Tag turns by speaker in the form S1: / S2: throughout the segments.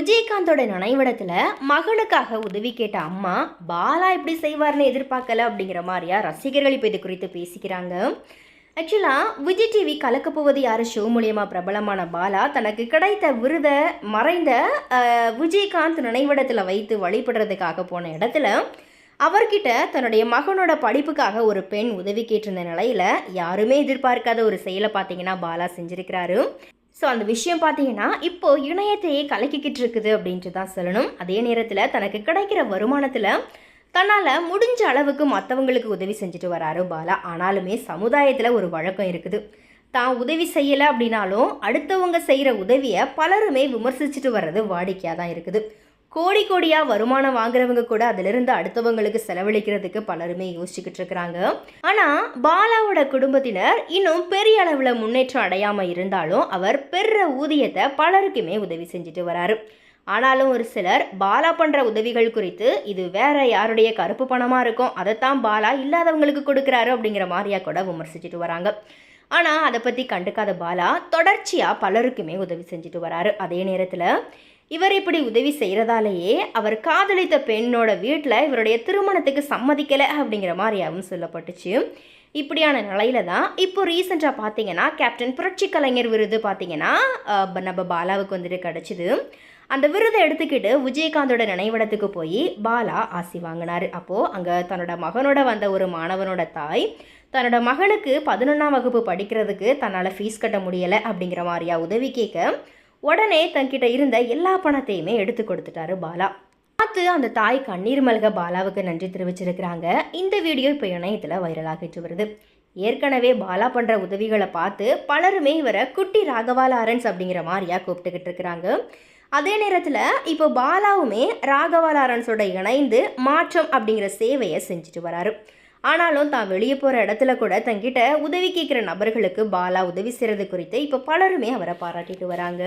S1: விஜயகாந்தோட நினைவிடத்தில் மகனுக்காக உதவி கேட்ட அம்மா பாலா எப்படி செய்வார்னு எதிர்பார்க்கல? அப்படிங்கிற மாதிரியா ரசிகர்கள் இப்போ இது குறித்து பேசிக்கிறாங்க. ஆக்சுவலாக விஜய் டிவி கலக்கப் போவது யார்? ஷோ மூலியமாக பிரபலமான பாலா தனக்கு கிடைத்த விருதை மறைந்த விஜயகாந்த் நினைவிடத்தில் வைத்து வழிபடுறதுக்காக போன இடத்துல அவர்கிட்ட தன்னுடைய மகனோட படிப்புக்காக ஒரு பெண் உதவி கேட்டிருந்த நிலையில் யாருமே எதிர்பார்க்காத ஒரு செயலை பார்த்தீங்கன்னா பாலா செஞ்சுருக்கிறாரு. ஸோ அந்த விஷயம் பார்த்தீங்கன்னா இப்போ இணையத்தையே கலக்கிக்கிட்டு இருக்குது அப்படின்ட்டு தான் சொல்லணும். அதே நேரத்தில் தனக்கு கிடைக்கிற வருமானத்தில் தன்னால் முடிஞ்ச அளவுக்கு மற்றவங்களுக்கு உதவி செஞ்சுட்டு வராரு பாலா. ஆனாலுமே சமுதாயத்தில் ஒரு வழக்கம் இருக்குது. தான் உதவி செய்யலை அப்படின்னாலும் அடுத்தவங்க செய்கிற உதவியை பலருமே விமர்சிச்சுட்டு வர்றது வாடிக்கையாக தான் இருக்குது. கோடி கோடியாக வருமானம் வாங்குறவங்க கூட அதிலிருந்து அடுத்தவங்களுக்கு செலவழிக்கிறதுக்கு பலருமே யோசிச்சுக்கிட்டு இருக்கிறாங்க ஆனால் பாலாவோட குடும்பத்தினர் இன்னும் பெரிய அளவில் முன்னேற்றம் அடையாமல் இருந்தாலும் அவர் பெற ஊதியத்தை பலருக்குமே உதவி செஞ்சுட்டு வராரு. ஆனாலும் ஒரு சிலர் பாலா பண்ணுற உதவிகள் குறித்து இது வேற யாருடைய கருப்பு பணமாக இருக்கும் அதைத்தான் பாலா இல்லாதவங்களுக்கு கொடுக்குறாரு அப்படிங்கிற மாதிரியாக கூட விமர்சிச்சுட்டு வராங்க. ஆனால் அதை பற்றி கண்டுக்காத பாலா தொடர்ச்சியாக பலருக்குமே உதவி செஞ்சுட்டு வராரு. அதே நேரத்தில் இவர் இப்படி உதவி செய்கிறதாலேயே அவர் காதலித்த பெண்ணோட வீட்டில் இவருடைய திருமணத்துக்கு சம்மதிக்கலை அப்படிங்கிற மாதிரியாகவும் சொல்லப்பட்டுச்சு. இப்படியான நிலையில தான் இப்போ ரீசெண்டாக பார்த்தீங்கன்னா கேப்டன் புரட்சி கலைஞர் விருது பார்த்தீங்கன்னா நம்ம பாலாவுக்கு வந்துட்டு கிடச்சிது. அந்த விருதை எடுத்துக்கிட்டு விஜயகாந்தோட நினைவிடத்துக்கு போய் பாலா ஆசி வாங்கினார். அப்போது அங்கே தன்னோட மகனோட வந்த ஒரு மாணவனோட தாய் தன்னோட மகனுக்கு பதினொன்றாம் வகுப்பு படிக்கிறதுக்கு தன்னால் ஃபீஸ் கட்ட முடியலை அப்படிங்கிற மாதிரியா உதவி கேட்க உடனே தன்கிட்ட இருந்த எல்லா பணத்தையுமே எடுத்து கொடுத்துட்டாரு பாலா. பார்த்து அந்த தாய் கண்ணீர் மல்க பாலாவுக்கு நன்றி தெரிவிச்சிருக்கிறாங்க. இந்த வீடியோ இப்போ இணையத்தில் வைரலாகிட்டு வருது. ஏற்கனவே பாலா பண்ணுற உதவிகளை பார்த்து பலருமே இவரை குட்டி ராகவா லாரன்ஸ் அப்படிங்கிற மாதிரியா கூப்பிட்டுக்கிட்டு இருக்கிறாங்க. அதே நேரத்தில் இப்போ பாலாவுமே ராகவா லாரன்ஸோட இணைந்து மாற்றம் அப்படிங்கிற சேவையை செஞ்சுட்டு வராரு. ஆனாலும் தான் வெளியே போகிற இடத்துல கூட தங்கிட்ட உதவி கேட்குற நபர்களுக்கு பாலா உதவி செய்கிறது குறித்து இப்போ பலருமே அவரை பாராட்டிட்டு வராங்க.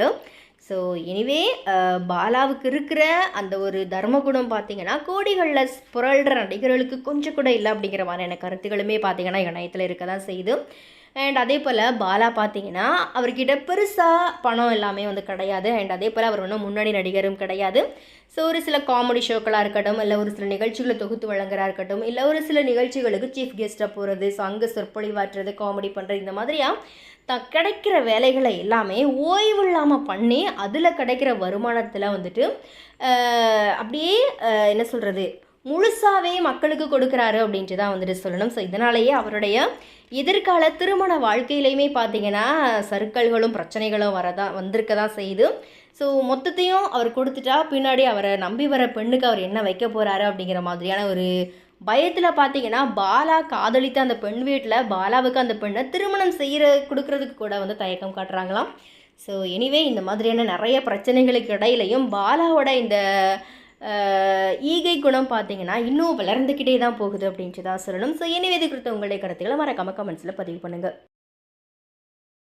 S1: ஸோ எனிவே பாலாவுக்கு இருக்கிற அந்த ஒரு தர்மகுணம் பார்த்தீங்கன்னா கோடிகளில் புரள்கிற நடிகர்களுக்கு கொஞ்சம் கூட இல்லை அப்படிங்கிற மாதிரியான கருத்துக்களுமே பார்த்தீங்கன்னா இணையத்தில் இருக்க தான் செய்யுது. அண்ட் அதே போல் பாலா பார்த்தீங்கன்னா அவர்கிட்ட பெருசாக பணம் எல்லாமே வந்து கிடையாது. அண்ட் அதே போல் அவர் ஒன்றும் முன்னணி நடிகரும் கிடையாது. ஸோ ஒரு சில காமெடி ஷோக்களாக இருக்கட்டும் இல்லை ஒரு சில நிகழ்ச்சிகளை தொகுத்து வழங்குறா இருக்கட்டும் இல்லை ஒரு சில நிகழ்ச்சிகளுக்கு சீஃப் கெஸ்ட்டாக போகிறது ஸோ அங்கே சொற்பொழிவாற்றுறது காமெடி பண்ணுறது இந்த மாதிரியா தான் கிடைக்கிற வேலைகளை எல்லாமே ஓய்வு இல்லாமல் பண்ணி அதில் கிடைக்கிற வருமானத்தில் வந்துட்டு அப்படியே என்ன சொல்கிறது முழுசாவே மக்களுக்கு கொடுக்குறாரு அப்படின்ட்டு தான் வந்துட்டு சொல்லணும். ஸோ இதனாலேயே அவருடைய எதிர்கால திருமண வாழ்க்கையிலையுமே பார்த்தீங்கன்னா சருக்கல்களும் பிரச்சனைகளும் வரதான் வந்திருக்க தான் செய்யுது. ஸோ மொத்தத்தையும் அவர் கொடுத்துட்டா பின்னாடி அவரை நம்பி வர பெண்ணுக்கு அவர் என்ன வைக்க போகிறாரு அப்படிங்கிற மாதிரியான ஒரு பயத்தில் பார்த்தீங்கன்னா பாலா காதலித்த அந்த பெண் வீட்டில் பாலாவுக்கு அந்த பெண்ணை திருமணம் செய்கிற கொடுக்கறதுக்கு கூட வந்து தயக்கம் காட்டுறாங்களாம். ஸோ எனிவே இந்த மாதிரியான நிறைய பிரச்சனைகளுக்கு இடையிலையும் பாலாவோட இந்த ஈகை குணம் பார்த்தீங்கன்னா இன்னும் வளர்ந்துக்கிட்டே தான் போகுது அப்படின்ட்டு தான் சொல்லணும். ஸோ எனிவே இது குறித்த உங்களுடைய கருத்துக்களை மறக்காம கமெண்ட்ஸில் பதிவு பண்ணுங்கள்